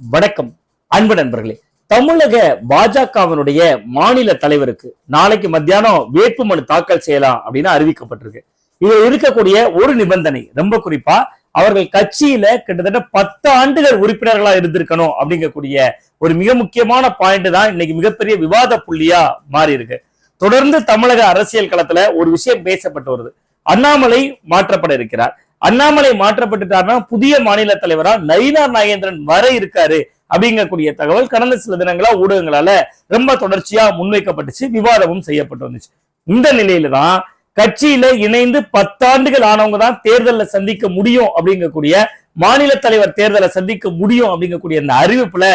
வணக்கம். அன்பு நண்பர்களே தமிழக பாஜகவினுடைய மாநில தலைவருக்கு நாளைக்கு மத்தியானம் வேட்புமனு தாக்கல் செய்யலாம் அப்படின்னு அறிவிக்கப்பட்டிருக்கு. இது இருக்கக்கூடிய ஒரு நிபந்தனை ரொம்ப குறிப்பா அவர்கள் கட்சியில கிட்டத்தட்ட பத்து ஆண்டுகள் உறுப்பினர்களா இருந்திருக்கணும் அப்படிங்கக்கூடிய ஒரு மிக முக்கியமான பாயிண்ட் தான் இன்னைக்கு மிகப்பெரிய விவாத புள்ளியா மாறி இருக்கு தொடர்ந்து தமிழக அரசியல் களத்துல ஒரு விஷயம் பேசப்பட்டு வருது. அண்ணாமலை மாற்றப்பட இருக்கிறார். அண்ணாமலை மாற்றப்பட்டுட்டார்னா புதிய மாநில தலைவரா நயினார் நாகேந்திரன் வர இருக்காரு அப்படிங்கக்கூடிய தகவல் கடந்த சில தினங்களா ஊடகங்களால ரொம்ப தொடர்ச்சியா முன்வைக்கப்பட்டுச்சு விவாதமும் செய்யப்பட்டு வந்துச்சு. இந்த நிலையில தான் கட்சியில இணைந்து பத்தாண்டுகள் ஆனவங்க தான் தேர்தலில் சந்திக்க முடியும் அப்படிங்கக்கூடிய மாநில தலைவர் தேர்தலை சந்திக்க முடியும் அப்படிங்கக்கூடிய அந்த அறிவிப்புல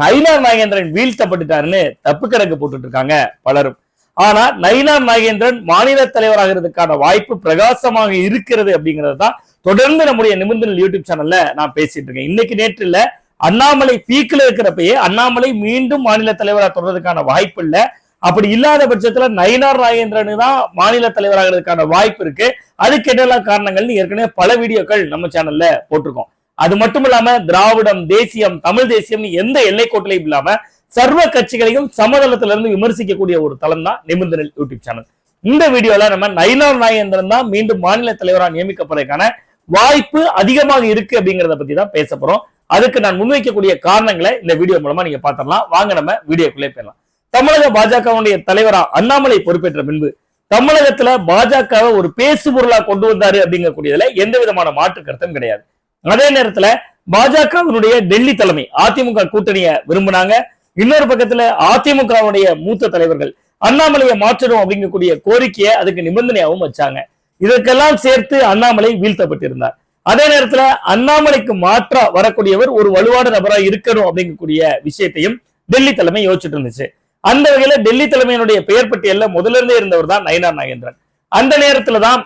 நயினார் நாகேந்திரன் வீழ்த்தப்பட்டுட்டாருன்னு தப்பு கணக்கு போட்டுட்டு இருக்காங்க பலரும். ஆனா நயினார் நாகேந்திரன் மாநில தலைவராகிறதுக்கான வாய்ப்பு பிரகாசமாக இருக்கிறது அப்படிங்கிறது தான் தொடர்ந்து நம்முடைய நிமிர்ந்தல் யூடியூப் சேனல்ல நான் பேசிட்டு இருக்கேன். இன்னைக்கு நேற்று இல்ல அண்ணாமலை பீக்ல இருக்கிறப்பயே அண்ணாமலை மீண்டும் மாநில தலைவராக தொடர்றதுக்கான வாய்ப்பு இல்ல. அப்படி இல்லாத பட்சத்துல நயினார் நாகேந்திரனு தான் மாநில தலைவராகிறதுக்கான வாய்ப்பு இருக்கு. அதுக்கு என்னெல்லாம் காரணங்கள்னு ஏற்கனவே பல வீடியோக்கள் நம்ம சேனல்ல போட்டிருக்கோம். அது மட்டும் இல்லாம திராவிடம் தேசியம் தமிழ் தேசியம் எந்த எல்லைக்கோட்டிலையும் இல்லாம சர்வ கட்சிகளையும் சமதளத்துல இருந்து விமர்சிக்கக்கூடிய ஒரு தளம் தான் நிமிர்ந்தல் யூடியூப் சேனல். இந்த வீடியோல நம்ம நயினார் நாகேந்திரன் தான் மீண்டும் மாநில தலைவராக நியமிக்கப்படுறதுக்கான வாய்ப்பு அதிகமாக இருக்கு அப்படிங்கறத பத்தி தான் பேச போறோம். அதுக்கு நான் முன்வைக்கக்கூடிய காரணங்களை இந்த வீடியோ மூலமா நீங்க பாத்திரலாம் வாங்க நம்ம வீடியோக்குள்ளே போயிடலாம். தமிழக பாஜகவுடைய தலைவரா அண்ணாமலை பொறுப்பேற்ற பின்பு தமிழகத்துல பாஜகவை ஒரு பேசு பொருளா கொண்டு வந்தாரு அப்படிங்கக்கூடியதுல எந்த விதமான மாற்று கருத்தும் கிடையாது. அதே நேரத்துல பாஜகவினுடைய டெல்லி தலைமை அதிமுக கூட்டணியை விரும்பினாங்க. இன்னொரு பக்கத்துல அதிமுகவுடைய மூத்த தலைவர்கள் அண்ணாமலையை மாற்றணும் அப்படிங்கக்கூடிய கோரிக்கையை அதுக்கு நிபந்தனையாகவும் வச்சாங்க. இதற்கெல்லாம் சேர்த்து அண்ணாமலை வீழ்த்தப்பட்டிருந்தார். அதே நேரத்துல அண்ணாமலைக்கு மாற்றா வரக்கூடியவர் ஒரு வலுவான நபரா இருக்கணும் அப்படிங்கக்கூடிய விஷயத்தையும் டெல்லி தலைமை யோசிச்சுட்டு இருந்துச்சு. அந்த வகையில டெல்லி தலைமையினுடைய பெயர் பட்டியல்ல முதல்ல இருந்தே இருந்தவர் தான் நயனார் நாகேந்திரன். அந்த நேரத்துல தான்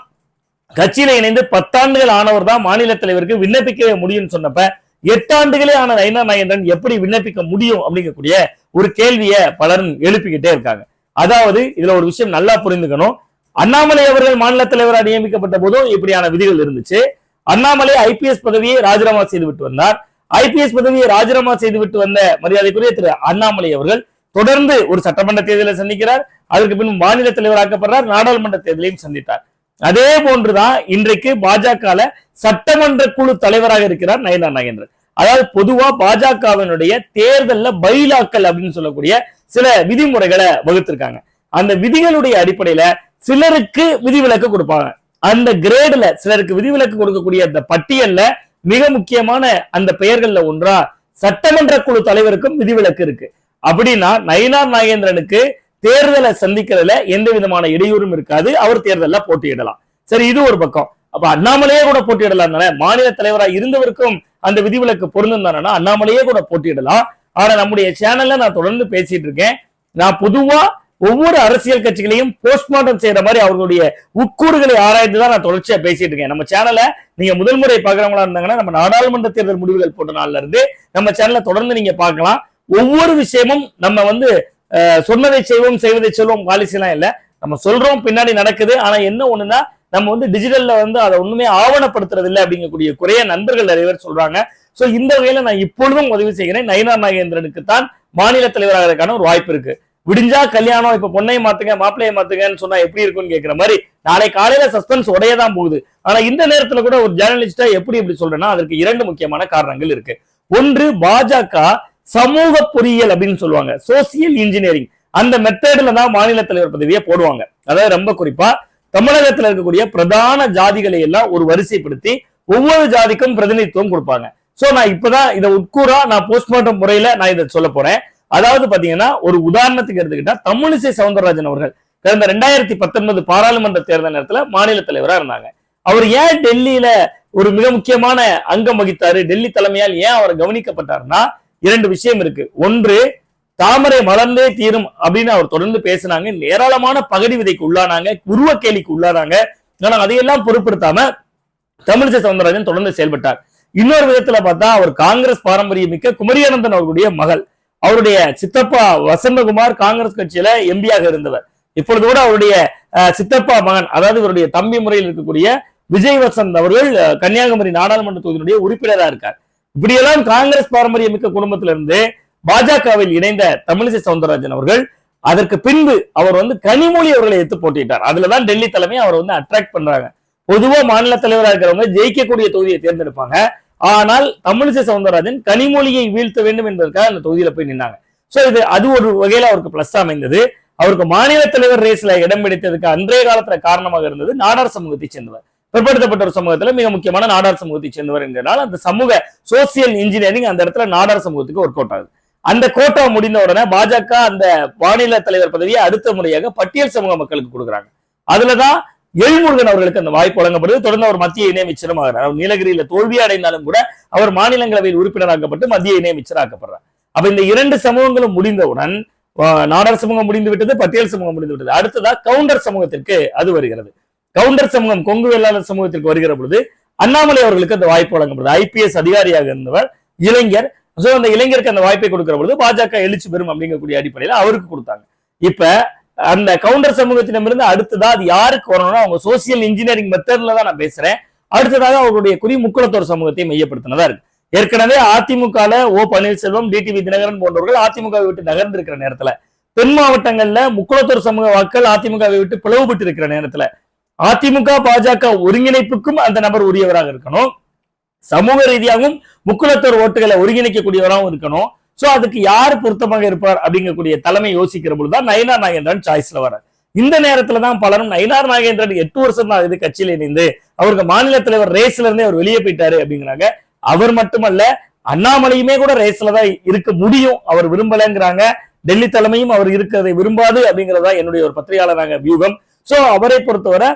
கட்சியில இணைந்து பத்தாண்டுகள் ஆனவர் தான் மாநில தலைவருக்கு விண்ணப்பிக்கவே முடியும்னு சொன்னப்ப எட்டாண்டுகளே ஆன நயினார் நாகேந்திரன் எப்படி விண்ணப்பிக்க முடியும் அப்படிங்கக்கூடிய ஒரு கேள்வியை பலரும் எழுப்பிக்கிட்டே இருக்காங்க. அதாவது இதுல ஒரு விஷயம் நல்லா புரிந்துக்கணும். அண்ணாமலை அவர்கள் மாநில தலைவராக நியமிக்கப்பட்ட போதும் இப்படியான விதிகள் இருந்துச்சு. அண்ணாமலை ஐபிஎஸ் பதவியை ராஜினாமா செய்து விட்டு வந்தார். ஐபிஎஸ் பதவியை ராஜினாமா செய்து விட்டு வந்த மரியாதைக்குரிய திரு அண்ணாமலை அவர்கள் தொடர்ந்து ஒரு சட்டமன்ற தேர்தலை சந்திக்கிறார். அதற்கு பின் மாநில தலைவராக்கப்படுறார். நாடாளுமன்ற தேர்தலையும் சந்தித்தார். அதே போன்றுதான் இன்றைக்கு பாஜக சட்டமன்ற குழு தலைவராக இருக்கிறார் நயனா நாகேந்திரன் அதாவது பொதுவா பாஜகவினுடைய தேர்தல்ல பைலாக்கள் அப்படின்னு சொல்லக்கூடிய சில விதிமுறைகளை வகுத்திருக்காங்க. அந்த விதிகளுடைய அடிப்படையில சிலருக்கு விதிவிலக்கு கொடுப்பாங்க. அந்த கிரேடுல சிலருக்கு விதிவிலக்கு கொடுக்கக்கூடிய அந்த பட்டியல்ல மிக முக்கியமான அந்த பெயர்கள்ல ஒன்றா சட்டமன்ற குழு தலைவருக்கும் விதிவிலக்கு இருக்கு. அப்படின்னா நயினார் நாகேந்திரனுக்கு தேர்தலை சந்திக்கிறதுல எந்த விதமான இடையூறும் இருக்காது. அவர் தேர்தலில் போட்டியிடலாம். சரி இது ஒரு பக்கம். அப்ப அண்ணாமலையே கூட போட்டியிடலாம் மாநில தலைவராக இருந்தவருக்கும் அந்த விதிவிலக்கு பொருந்தும் தானே. அண்ணாமலையே கூட போட்டியிடலாம். ஆனா நம்முடைய சேனல்ல நான் தொடர்ந்து பேசிட்டு இருக்கேன். நான் பொதுவா ஒவ்வொரு அரசியல் கட்சிகளையும் போஸ்ட்மார்ட்டம் செய்யற மாதிரி அவர்களுடைய உட்கூறுகளை ஆராய்ந்து தான் நான் தொடர்ச்சியா பேசிட்டு இருக்கேன். நம்ம சேனலை நீங்க முதல் முறை பாக்குறவங்களா இருந்தாங்கன்னா நம்ம நாடாளுமன்ற தேர்தல் முடிவுகள் போட்ட நாள்ல இருந்து நம்ம சேனலை தொடர்ந்து நீங்க பார்க்கலாம். ஒவ்வொரு விஷயமும் நம்ம வந்து சொன்னதை செய்வோம் செய்வதை சொல்வோம் பாலிசிலாம் இல்ல. நம்ம சொல்றோம் பின்னாடி நடக்குது. ஆனா என்ன ஒண்ணுன்னா நம்ம வந்து டிஜிட்டல்ல வந்து அதை ஒண்ணுமே ஆவணப்படுத்துறது இல்லை அப்படிங்கக்கூடிய குறைய நண்பர்கள் நிறைய பேர் சொல்றாங்க. சோ இந்த வகையில நான் இப்பொழுதும் உதவி செய்கிறேன். நயினார் நாகேந்திரனுக்கு தான் மாநில தலைவராகிறதுக்கான ஒரு வாய்ப்பு இருக்கு. விடிஞ்சா கல்யாணம் இப்ப பொண்ணையை மாத்துங்க மாப்பிள்ளையை மாத்துங்கன்னு சொன்னா எப்படி இருக்கும்னு கேக்குற மாதிரி நாளை காலையில சஸ்பென்ஸ் உடையதான் போகுது. ஆனா இந்த நேரத்துல கூட ஒரு ஜேர்னலிஸ்டா எப்படி இப்படி சொல்றேன்னா அதற்கு இரண்டு முக்கியமான காரணங்கள் இருக்கு. ஒன்று பாஜக சமூக பொறியியல் அப்படின்னு சொல்லுவாங்க. சோசியல் இன்ஜினியரிங் அந்த மெத்தேடுல தான் மாநில தலைவர் பதவியை போடுவாங்க. அதாவது ரொம்ப குறிப்பா தமிழகத்துல இருக்கக்கூடிய பிரதான ஜாதிகளை எல்லாம் ஒரு வரிசைப்படுத்தி ஒவ்வொரு ஜாதிக்கும் பிரதிநிதித்துவம் கொடுப்பாங்க. சோ நான் இப்பதான் இதை உட்கூறா நான் போஸ்ட்மார்ட்டம் முறையில நான் இதை சொல்ல போறேன். அதாவது பாத்தீங்கன்னா ஒரு உதாரணத்துக்கு எடுத்துக்கிட்டா தமிழிசை சவுந்தரராஜன் அவர்கள் கடந்த ரெண்டாயிரத்தி பத்தொன்பது பாராளுமன்ற தேர்தல் நேரத்துல மாநில தலைவரா இருந்தாங்க. அவர் ஏன் டெல்லியில ஒரு மிக முக்கியமான அங்கம் வகித்தாரு? டெல்லி தலைமையால் ஏன் அவர் கவனிக்கப்பட்டாருன்னா இரண்டு விஷயம் இருக்கு. ஒன்று தாமரை மலர்ந்தே தீரும் அப்படின்னு அவர் தொடர்ந்து பேசினாங்க. ஏராளமான பகடி விதைக்கு உள்ளானாங்க. உருவ கேலிக்கு உள்ளானாங்க. ஆனா அதையெல்லாம் பொருட்படுத்தாம தமிழிசை சவுந்தரராஜன் தொடர்ந்து செயல்பட்டார். இன்னொரு விதத்துல பார்த்தா அவர் காங்கிரஸ் பாரம்பரியம் மிக்க குமரியானந்தன் அவர்களுடைய மகள். அவருடைய சித்தப்பா வசந்தகுமார் காங்கிரஸ் கட்சியில எம்பியாக இருந்தவர். இப்பொழுது கூட அவருடைய அஹ், சித்தப்பா மகன் அதாவது இவருடைய தம்பி முறையில் இருக்கக்கூடிய விஜய் வசந்த் அவர்கள் கன்னியாகுமரி நாடாளுமன்ற தொகுதியினுடைய உறுப்பினரா இருக்கார். இப்படியெல்லாம் காங்கிரஸ் பாரம்பரியம் மிக்க குடும்பத்திலிருந்து பாஜகவில் இணைந்த தமிழிசை சவுந்தரராஜன் அவர்கள் அதற்கு பின்பு அவர் வந்து கனிமொழி அவர்களை எடுத்து போட்டிட்டார் அதுலதான் டெல்லி தலைமை அவர் வந்து அட்ராக்ட் பண்றாங்க. பொதுவா மாநில தலைவராக இருக்கிறவங்க ஜெயிக்கக்கூடிய தொகுதியை தேர்ந்தெடுப்பாங்க. ஆனால் தமிழிசை சவுந்தரராஜன் கனிமொழியை வீழ்த்த வேண்டும் என்பதற்காக அந்த தொகுதியில போய் நின்னாங்க. சோ இது அது ஒரு வகையில அவருக்கு பிளஸ் அமைந்தது. அவருக்கு மாநில தலைவர் ரேஸ்ல இடம் பிடித்ததுக்கு அன்றைய காலத்துல காரணமாக இருந்தது நாடார் சமூகத்தை சேர்ந்தவர். பிற்படுத்தப்பட்ட ஒரு சமூகத்துல மிக முக்கியமான நாடார் சமூகத்தை சேர்ந்தவர் என்கிறனால அந்த சமூக சோசியல் இன்ஜினியரிங் அந்த இடத்துல நாடார் சமூகத்துக்கு ஒர்க் அவுட் ஆகுது. அந்த கோட்டா முடிந்த உடனே பாஜக அந்த மாநில தலைவர் பதவியை அடுத்த முறையாக பட்டியல் சமூக மக்களுக்கு கொடுக்குறாங்க. அதுலதான் எழுமுருகன் அவர்களுக்கு அந்த வாய்ப்பு வழங்கப்படுது. தொடர்ந்து அவர் மத்திய இணையமைச்சரும் ஆகிறார் அவர் நீலகிரியில தோல்வி அடைந்தாலும் கூட அவர் மாநிலங்களவையில் உறுப்பினராக்கப்பட்டு மத்திய இணையமைச்சராக்கப்படுறார். அப்ப இந்த இரண்டு சமூகங்களும் முடிந்தவுடன் ஆஹ், நாடார் சமூகம் முடிந்து விட்டது பட்டியல் சமூகம் முடிந்து விட்டது. அடுத்ததா கவுண்டர் சமூகத்திற்கு அது வருகிறது. கவுண்டர் சமூகம் கொங்கு வேளாளர் சமூகத்திற்கு வருகிற பொழுது அண்ணாமலை அவர்களுக்கு அந்த வாய்ப்பு வழங்கப்படுது. ஐபிஎஸ் அதிகாரியாக இருந்தவர் இளைஞர் சோ அந்த இளைஞருக்கு அந்த வாய்ப்பை கொடுக்கிற பொழுது பாஜக எழுச்சி பெறும் அப்படிங்கக்கூடிய அடிப்படையில அவருக்கு கொடுத்தாங்க. இப்ப அந்த கவுண்டர் சமூகத்திடமிருந்து அடுத்ததா அது யாருக்கு வரணும்னா அவங்க சோசியல் இன்ஜினியரிங் மெத்தட்ல தான் நான் பேசுறேன். அடுத்ததாக அவருடைய குறி முக்குளத்தோர் சமூகத்தை மையப்படுத்தினதா இருக்கு. ஏற்கனவே அதிமுகல ஓ பன்னீர்செல்வம் டிடிவி தினகரன் போன்றவர்கள் அதிமுகவை விட்டு நகர்ந்து இருக்கிற நேரத்துல தென் மாவட்டங்கள்ல முக்குளத்தோர் சமூக வாக்கள் அதிமுகவை விட்டு பிளவுபட்டு இருக்கிற நேரத்துல அதிமுக பாஜக ஒருங்கிணைப்புக்கும் அந்த நபர் உரியவராக இருக்கணும். சமூக ரீதியாகவும் முக்குலத்தோர் ஓட்டுகளை ஒருங்கிணைக்கக்கூடியவராகவும் இருக்கணும். சோ அதுக்கு யார் பொருத்தமாக இருப்பார் அப்படிங்கக்கூடிய தலைமை யோசிக்கிற பொழுதுதான் நயினார் நாகேந்திரன் சாய்ஸ்ல வர இந்த நேரத்துல தான் பலரும் நயினார் நாகேந்திரன் எட்டு வருஷம் தான் இது கட்சியில இணைந்து அவருக்கு மாநில தலைவர் ரேஸ்ல இருந்தே அவர் வெளியே போயிட்டாரு அப்படிங்கிறாங்க. அவர் மட்டுமல்ல அண்ணாமலையுமே கூட ரேஸ்ல தான் இருக்க முடியும். அவர் விரும்பலைங்கிறாங்க. டெல்லி தலைமையும் அவர் இருக்கிறதை விரும்பாது அப்படிங்கறதா என்னுடைய ஒரு பத்திரிகையாளராக வியூகம். சோ அவரை பொறுத்தவரை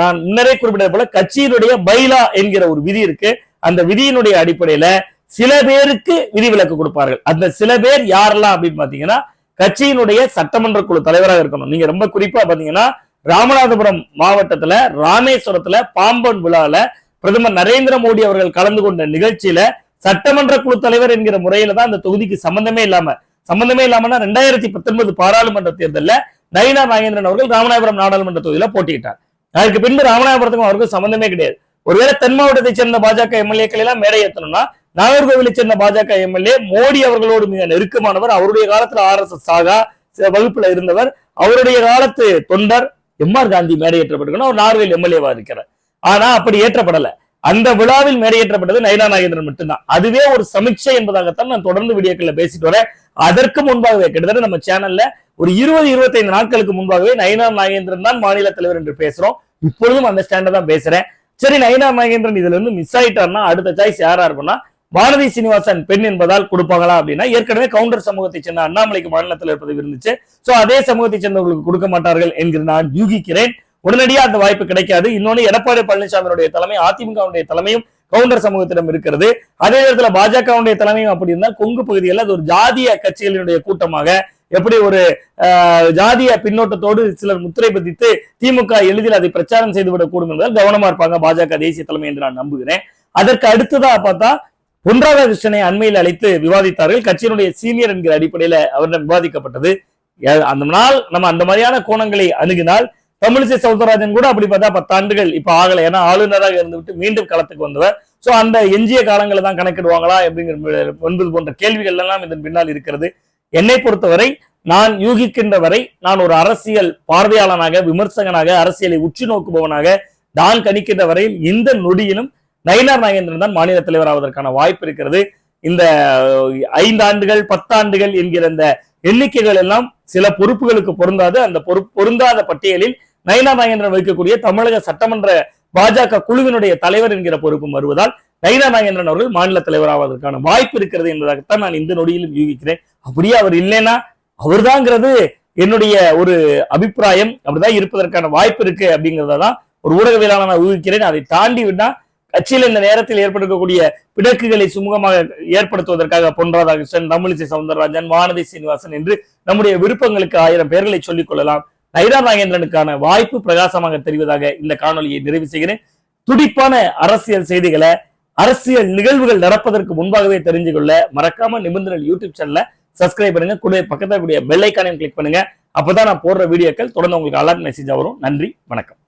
நான் முன்னரே குறிப்பிட்டது போல கட்சியினுடைய பைலா என்கிற ஒரு விதி இருக்கு. அந்த விதியினுடைய அடிப்படையில சில பேருக்கு விதிவிலக்கு கொடுப்பார்கள். அந்த சில பேர் யாரெல்லாம் அப்படின்னு பாத்தீங்கன்னா கட்சியினுடைய சட்டமன்ற குழு தலைவராக இருக்கணும். நீங்க ரொம்ப குறிப்பா பாத்தீங்கன்னா ராமநாதபுரம் மாவட்டத்துல ராமேஸ்வரத்துல பாம்பன் விழால பிரதமர் நரேந்திர மோடி அவர்கள் கலந்து கொண்ட நிகழ்ச்சியில சட்டமன்ற குழு தலைவர் என்கிற முறையில தான் அந்த தொகுதிக்கு சம்பந்தமே இல்லாம சம்பந்தமே இல்லாமல்னா ரெண்டாயிரத்தி பத்தொன்பது பாராளுமன்ற தேர்தலில் நயினா நாகேந்திரன் அவர்கள் ராமநாதபுரம் நாடாளுமன்ற தொகுதியில போட்டியிட்டார். அதற்கு பின்பு ராமநாதபுரத்துக்கும் அவருக்கும் சம்பந்தமே கிடையாது. ஒருவேளை தென் மாவட்டத்தை சேர்ந்த பாஜக எம்எல்ஏக்கள் எல்லாம் மேடை ஏற்றணும்னா நாகர்கோவிலை சேர்ந்த பாஜக எம்எல்ஏ மோடி அவர்களோடு மிக நெருக்கமானவர் அவருடைய காலத்துல ஆர் எஸ் எஸ் சாகா வகுப்புல இருந்தவர் அவருடைய காலத்து தொண்டர் எம் ஆர் காந்தி மேடை ஏற்றப்பட்டிருக்கணும். அவர் நார்வேல் எம்எல்ஏவா இருக்கிறார். ஆனா அப்படி ஏற்றப்படலை. அந்த விழாவில் மேடையேற்றப்பட்டது நயனா நாகேந்திரன் மட்டும்தான். அதுவே ஒரு சமீட்சை என்பதாகத்தான் நான் தொடர்ந்து வீடியோக்கள்ல பேசிட்டு வரேன். அதற்கு முன்பாகவே கிட்டத்தட்ட நம்ம சேனல்ல ஒரு இருபது இருபத்தைந்து நாட்களுக்கு முன்பாகவே நயினா நாகேந்திரன் தான் மாநில தலைவர் என்று பேசுறோம். இப்பொழுதும் அந்த ஸ்டாண்டை தான் பேசுறேன். சரி நயினா நாகேந்திரன் இதுல இருந்து மிஸ் ஆயிட்டாருன்னா அடுத்த சாய்ஸ் யாரா இருப்போம்னா பாரதி சீனிவாசன் பெண் என்பதால் கொடுப்பாங்களா அப்படின்னா ஏற்கனவே கவுண்டர் சமூகத்தை சேர்ந்த அண்ணாமலைக்கு மாநில தலைவர் பதவி இருந்துச்சு. சோ அதே சமூகத்தை சேர்ந்தவர்களுக்கு கொடுக்க மாட்டார்கள் என்கிற நான் யூகிக்கிறேன். உடனடியா அந்த வாய்ப்பு கிடைக்காது. இன்னொன்னு எடப்பாடி பழனிசாமியுடைய தலைமை அதிமுகவுடைய தலைமையும் கவுண்டர் சமூகத்திடம் இருக்கிறது. அதே நேரத்தில் பாஜகவுடைய தலைமையும் அப்படி இருந்தால் கொங்கு பகுதியில் அது ஒரு ஜாதிய கட்சிகளினுடைய கூட்டமாக எப்படி ஒரு ஜாதிய பின்னோட்டத்தோடு சிலர் முத்திரை பதித்து திமுக எளிதில் அதை பிரச்சாரம் செய்துவிடக்கூடும் என்பதால் கவனமா இருப்பாங்க. பாஜக தேசிய தலைமை என்று நான் நம்புகிறேன். அதற்கு அடுத்ததா பார்த்தா பொன் ராதாகிருஷ்ணனை அண்மையில் அழைத்து விவாதித்தார்கள். கட்சியினுடைய சீனியர் என்கிற அடிப்படையில அவரிடம் விவாதிக்கப்பட்டது. அந்த நாள் நம்ம அந்த மாதிரியான கோணங்களை அணுகினால் தமிழிசை சவுந்தரராஜன் கூட அப்படி பார்த்தா பத்தாண்டுகள் இப்ப ஆகலை. ஏன்னா ஆளுநராக இருந்துவிட்டு மீண்டும் களத்துக்கு வந்தவர். சோ அந்த எஞ்சிய காலங்களை தான் கணக்கிடுவாங்களா அப்படிங்கிற என்பது போன்ற கேள்விகள் எல்லாம் இதன் பின்னால் இருக்கிறது. என்னை பொறுத்தவரை நான் யூகிக்கின்ற வரை நான் ஒரு அரசியல் பார்வையாளனாக விமர்சகனாக அரசியலை உற்று நோக்குபவனாக நான் கணிக்கின்ற வரையில் இந்த நொடியிலும் நயினார் நாகேந்திரன் தான் மாநில தலைவர் ஆவதற்கான வாய்ப்பு இருக்கிறது. இந்த ஐந்து ஆண்டுகள் பத்தாண்டுகள் என்கிற இந்த எண்ணிக்கைகள் எல்லாம் சில பொறுப்புகளுக்கு பொருந்தாது. அந்த பொறுப்பு பொருந்தாத பட்டியலில் நயனா நாகேந்திரன் வைக்கக்கூடிய தமிழக சட்டமன்ற பாஜக குழுவினுடைய தலைவர் என்கிற பொறுப்பும் வருவதால் நயனா நாகேந்திரன் அவர்கள் மாநில தலைவர் ஆவதற்கான வாய்ப்பு இருக்கிறது என்பதாகத்தான் நான் இந்த நொடியிலும் யூகிக்கிறேன். அப்படியே அவர் இல்லைன்னா அவர்தாங்கிறது என்னுடைய ஒரு அபிப்பிராயம். அப்படிதான் இருப்பதற்கான வாய்ப்பு இருக்கு அப்படிங்கிறத தான் ஒரு ஊடகவியலாளர் நான் ஊகிக்கிறேன். அதை தாண்டி விட்டா கட்சியில் இந்த நேரத்தில் ஏற்பட்டிருக்கக்கூடிய பிடக்குகளை சுமூகமாக ஏற்படுத்துவதற்காக பொன் ராதாகிருஷ்ணன் தமிழிசை சவுந்தரராஜன் வானதி சீனிவாசன் என்று நம்முடைய விருப்பங்களுக்கு ஆயிரம் பெயர்களை சொல்லிக் கொள்ளலாம். நைரா நாகேந்திரனுக்கான வாய்ப்பு பிரகாசமாக தெரிவதாக இந்த காணொலியை நிறைவு செய்கிறேன். துடிப்பான அரசியல் செய்திகளை அரசியல் நிகழ்வுகள் நடப்பதற்கு முன்பாகவே தெரிஞ்சு கொள்ள மறக்காம நிபந்தனை யூடியூப் சேனல்ல சப்ஸ்கிரைப் பண்ணுங்க. கூட பக்கத்தில் கூடிய பெல் ஐக்கானையும் கிளிக் பண்ணுங்க. அப்பதான் நான் போடுற வீடியோக்கள் தொடர்ந்து உங்களுக்கு அலர்ட் மெசேஜா வரும். நன்றி வணக்கம்.